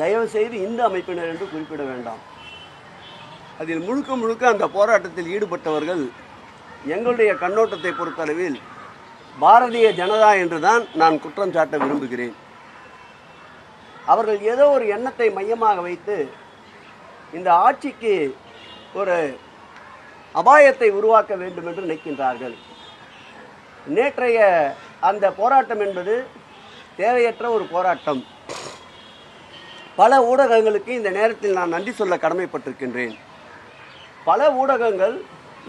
தயவுசெய்து இந்து அமைப்பினர் என்று குறிப்பிட வேண்டாம். அதில் முழுக்க முழுக்க அந்த போராட்டத்தில் ஈடுபட்டவர்கள் எங்களுடைய கண்ணோட்டத்தை பொறுத்தளவில் பாரதிய ஜனதா என்றுதான் நான் குற்றம் சாட்ட விரும்புகிறேன். அவர்கள் ஏதோ ஒரு எண்ணத்தை மையமாக வைத்து இந்த ஆட்சிக்கு ஒரு அபாயத்தை உருவாக்க வேண்டும் என்று நினைக்கின்றார்கள். நேற்றைய அந்த போராட்டம் என்பது தேவையற்ற ஒரு போராட்டம். பல ஊடகங்களுக்கு இந்த நேரத்தில் நான் நன்றி சொல்ல கடமைப்பட்டிருக்கின்றேன். பல ஊடகங்கள்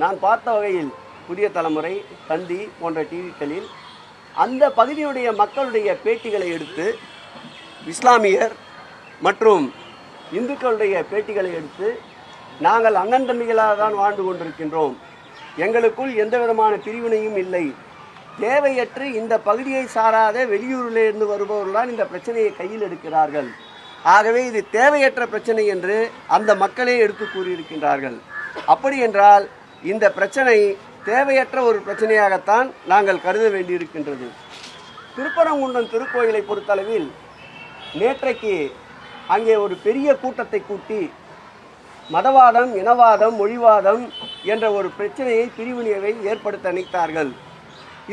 நான் பார்த்த வகையில் புதிய தலைமுறை தந்தி போன்ற டிவிக்களில் அந்த பகுதியுடைய மக்களுடைய பேட்டிகளை எடுத்து இஸ்லாமியர் மற்றும் இந்துக்களுடைய பேட்டிகளை எடுத்து நாங்கள் அண்ணன் தம்பிகளாக தான் வாழ்ந்து கொண்டிருக்கின்றோம். எங்களுக்குள் எந்த விதமான பிரிவினையும் இல்லை. தேவையற்று இந்த பகுதியை சாராத வெளியூரிலிருந்து வருபவர்கள்தான் இந்த பிரச்சனையை கையில் எடுக்கிறார்கள். ஆகவே இது தேவையற்ற பிரச்சனை என்று அந்த மக்களே எடுத்து கூறியிருக்கின்றார்கள். அப்படி என்றால் இந்த பிரச்சனை தேவையற்ற ஒரு பிரச்சனையாகத்தான் நாங்கள் கருத வேண்டியிருக்கின்றது. திருப்பரங்குன்றம் திருக்கோயிலை பொறுத்தளவில் நேற்றைக்கு அங்கே ஒரு பெரிய கூட்டத்தை கூட்டி மதவாதம் இனவாதம் மொழிவாதம் என்ற ஒரு பிரச்சனையை பிரிவினையை ஏற்படுத்த நினைத்தார்கள்.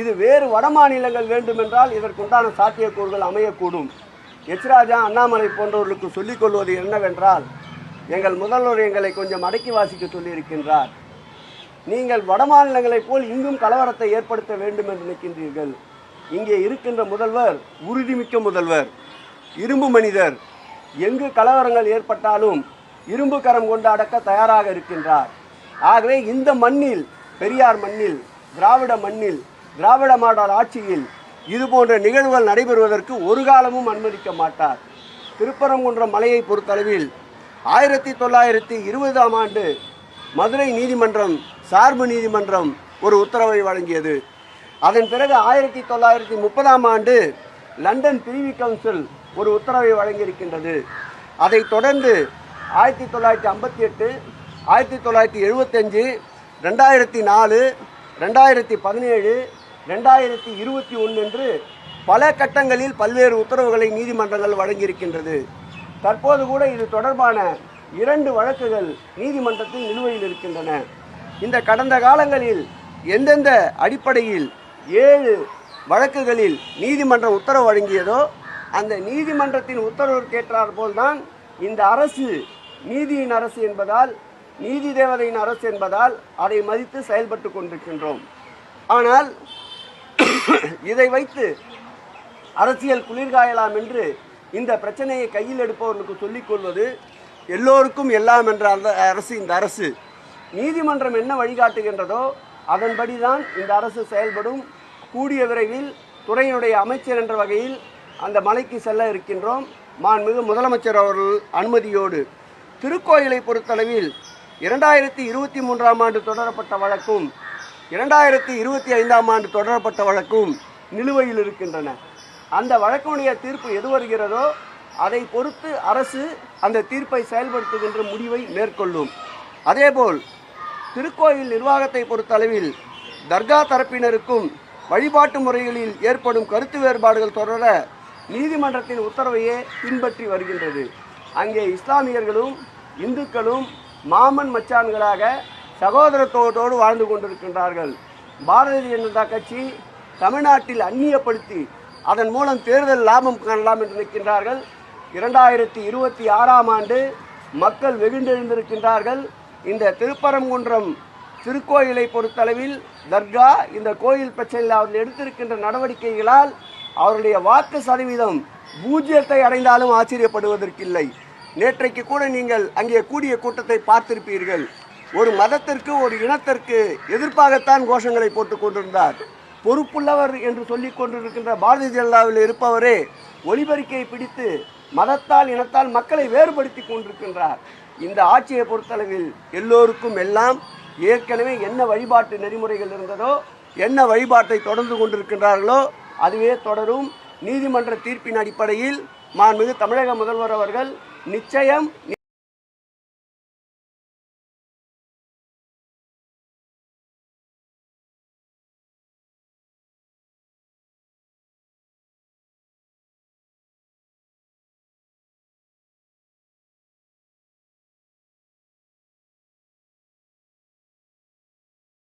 இது வேறு வட மாநிலங்கள் வேண்டுமென்றால் இதற்குண்டான சாத்தியக்கூறுகள் அமையக்கூடும். எச்ராஜா அண்ணாமலை போன்றவர்களுக்கு சொல்லிக் கொள்வது என்னவென்றால் எங்கள் முதல்வர் எங்களை கொஞ்சம் அடக்கி வாசிக்க சொல்லியிருக்கின்றார். நீங்கள் வட மாநிலங்களைப் போல் இங்கும் கலவரத்தை ஏற்படுத்த வேண்டும் என்று நினைக்கின்றீர்கள். இங்கே இருக்கின்ற முதல்வர் உறுதிமிக்க முதல்வர் இரும்பு மனிதர். எங்கு கலவரங்கள் ஏற்பட்டாலும் இரும்பு கரம் கொண்டு அடக்க தயாராக இருக்கின்றார். ஆகவே இந்த மண்ணில் பெரியார் மண்ணில் திராவிட மண்ணில் திராவிட மாடல் ஆட்சியில் இது போன்ற நிகழ்வுகள் நடைபெறுவதற்கு ஒரு காலமும் அனுமதிக்க மாட்டார். திருப்பரங்குன்றம் மலையை பொறுத்தளவில் ஆயிரத்தி தொள்ளாயிரத்தி இருபதாம் ஆண்டு மதுரை நீதிமன்றம் சார்பு நீதிமன்றம் ஒரு உத்தரவை வழங்கியது. அதன் பிறகு ஆயிரத்தி தொள்ளாயிரத்தி முப்பதாம் ஆண்டு லண்டன் பிரிவி கவுன்சில் ஒரு உத்தரவை வழங்கியிருக்கின்றது. அதைத் தொடர்ந்து ஆயிரத்தி தொள்ளாயிரத்தி ஐம்பத்தி எட்டு ஆயிரத்தி தொள்ளாயிரத்தி எழுபத்தஞ்சு ரெண்டாயிரத்தி நாலு ரெண்டாயிரத்தி பதினேழு ரெண்டாயிரத்தி இருபத்தி ஒன்று என்று பல கட்டங்களில் பல்வேறு உத்தரவுகளை நீதிமன்றங்கள் வழங்கியிருக்கின்றது. தற்போது கூட இது தொடர்பான இரண்டு வழக்குகள் நீதிமன்றத்தில் நிலுவையில் இருக்கின்றன. இந்த கடந்த காலங்களில் எந்தெந்த அடிப்படையில் ஏழு வழக்குகளில் நீதிமன்றம் உத்தரவு வழங்கியதோ அந்த நீதிமன்றத்தின் உத்தரவுக்கேற்றார் போல்தான் இந்த அரசு நீதியின் அரசு என்பதால் நீதி தேவதையின் அரசு என்பதால் அதை மதித்து செயல்பட்டு கொண்டிருக்கின்றோம். ஆனால் இதை வைத்து அரசியல் குளிர்காயலாம் என்று இந்த பிரச்சனையை கையில் எடுப்பவர்களுக்கு சொல்லிக் கொள்வது எல்லோருக்கும் எல்லாம் என்ற அந்த அரசு இந்த அரசு. நீதிமன்றம் என்ன வழிகாட்டுகின்றதோ அதன்படிதான் இந்த அரசு செயல்படும். கூடிய விரைவில் துறையினுடைய அமைச்சர் என்ற வகையில் அந்த மலைக்கு செல்ல இருக்கின்றோம். மாண்புமிகு முதலமைச்சர் அவர்கள் அனுமதியோடு. திருக்கோயிலை பொறுத்தளவில் இரண்டாயிரத்தி இருபத்தி மூன்றாம் ஆண்டு தொடரப்பட்ட வழக்கும் இரண்டாயிரத்தி இருபத்தி ஐந்தாம் ஆண்டு தொடரப்பட்ட வழக்கும் நிலுவையில் இருக்கின்றன. அந்த வழக்குடைய தீர்ப்பு எது வருகிறதோ அதை பொறுத்து அரசு அந்த தீர்ப்பை செயல்படுத்துகின்ற முடிவை மேற்கொள்ளும். அதேபோல் திருக்கோயில் நிர்வாகத்தை பொறுத்தளவில் தர்கா தரப்பினருக்கும் வழிபாட்டு முறைகளில் ஏற்படும் கருத்து வேறுபாடுகள் தொடர நீதிமன்றத்தின் உத்தரவையே பின்பற்றி வருகின்றது. அங்கே இஸ்லாமியர்களும் இந்துக்களும் மாமன் மச்சான்களாக சகோதரத்துவத்தோடு வாழ்ந்து கொண்டிருக்கின்றார்கள். பாரதிய ஜனதா கட்சி தமிழ்நாட்டில் அந்நியப்படுத்தி அதன் மூலம் தேர்தல் லாபம் காணலாம் என்று நிற்கின்றார்கள் இரண்டாயிரத்தி இருபத்தி ஆறாம் ஆண்டு மக்கள் வெகுண்டெழுந்திருக்கின்றார்கள். இந்த திருப்பரங்குன்றம் திருக்கோயிலை பொறுத்தளவில் தர்கா இந்த கோயில் பிரச்சனையில் அவர்கள் எடுத்திருக்கின்ற நடவடிக்கைகளால் அவருடைய வாக்கு சதவீதம் பூஜ்ஜியத்தை அடைந்தாலும் ஆச்சரியப்படுவதற்கில்லை. நேற்றைக்கு கூட நீங்கள் அங்கே கூடிய கூட்டத்தை பார்த்திருப்பீர்கள். ஒரு மதத்திற்கு ஒரு இனத்திற்கு எதிர்ப்பாகத்தான் கோஷங்களை போட்டுக் கொண்டிருந்தார். பொறுப்புள்ளவர் என்று சொல்லிக் கொண்டிருக்கின்ற பாரதிய ஜனதாவில் இருப்பவரே ஒலிபெருக்கையை பிடித்து மதத்தால் இனத்தால் மக்களை வேறுபடுத்தி கொண்டிருக்கின்றார். இந்த ஆட்சியை பொறுத்தளவில் எல்லோருக்கும் எல்லாம் ஏற்கனவே என்ன வழிபாட்டு நெறிமுறைகள் இருந்ததோ என்ன வழிபாட்டை தொடர்ந்து கொண்டிருக்கின்றார்களோ அதுவே தொடரும். நீதிமன்ற தீர்ப்பின் அடிப்படையில் மாண்புமிகு தமிழக முதல்வர் அவர்கள் நிச்சயம்